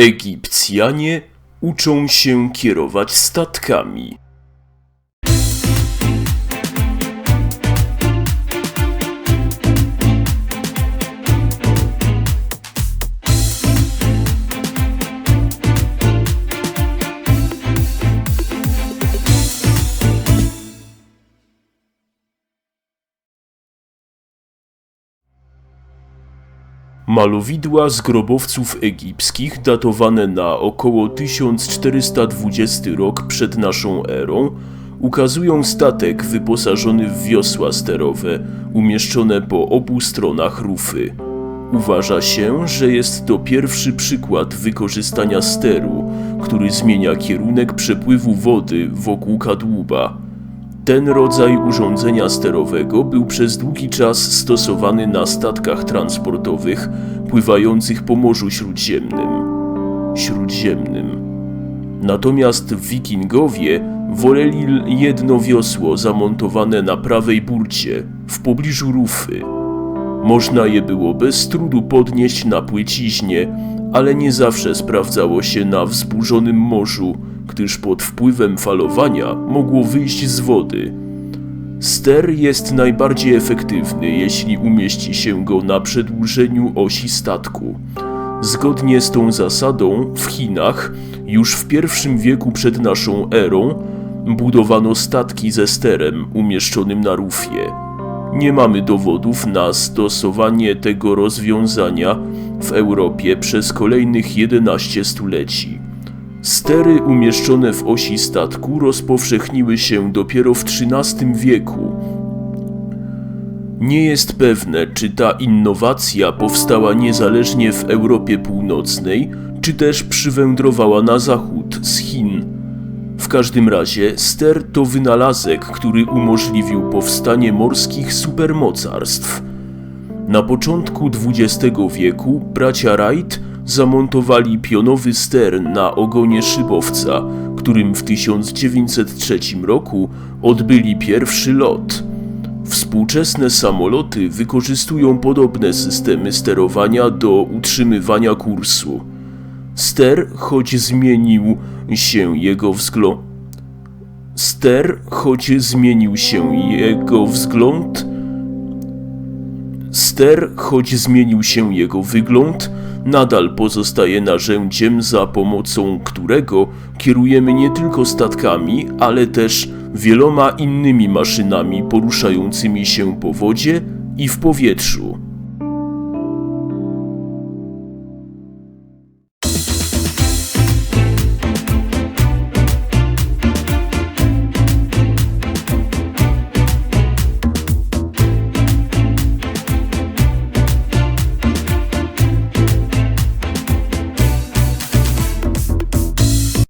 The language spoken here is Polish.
Egipcjanie uczą się kierować statkami. Malowidła z grobowców egipskich datowane na około 1420 rok przed naszą erą ukazują statek wyposażony w wiosła sterowe umieszczone po obu stronach rufy. Uważa się, że jest to pierwszy przykład wykorzystania steru, który zmienia kierunek przepływu wody wokół kadłuba. Ten rodzaj urządzenia sterowego był przez długi czas stosowany na statkach transportowych pływających po Morzu Śródziemnym. Śródziemnym. Natomiast wikingowie woleli jedno wiosło zamontowane na prawej burcie, w pobliżu rufy. Można je było bez trudu podnieść na płyciźnie, ale nie zawsze sprawdzało się na wzburzonym morzu, gdyż pod wpływem falowania mogło wyjść z wody. Ster jest najbardziej efektywny, jeśli umieści się go na przedłużeniu osi statku. Zgodnie z tą zasadą w Chinach już w I wieku przed naszą erą budowano statki ze sterem umieszczonym na rufie. Nie mamy dowodów na stosowanie tego rozwiązania w Europie przez kolejnych 11 stuleci. Stery umieszczone w osi statku rozpowszechniły się dopiero w XIII wieku. Nie jest pewne, czy ta innowacja powstała niezależnie w Europie Północnej, czy też przywędrowała na zachód z Chin. W każdym razie ster to wynalazek, który umożliwił powstanie morskich supermocarstw. Na początku XX wieku bracia Wright zamontowali pionowy ster na ogonie szybowca, którym w 1903 roku odbyli pierwszy lot. Współczesne samoloty wykorzystują podobne systemy sterowania do utrzymywania kursu. Ster, choć zmienił się jego wzgląd. Ster, choć zmienił się jego wzgląd, ster, choć zmienił się jego wygląd, nadal pozostaje narzędziem, za pomocą którego kierujemy nie tylko statkami, ale też wieloma innymi maszynami poruszającymi się po wodzie i w powietrzu.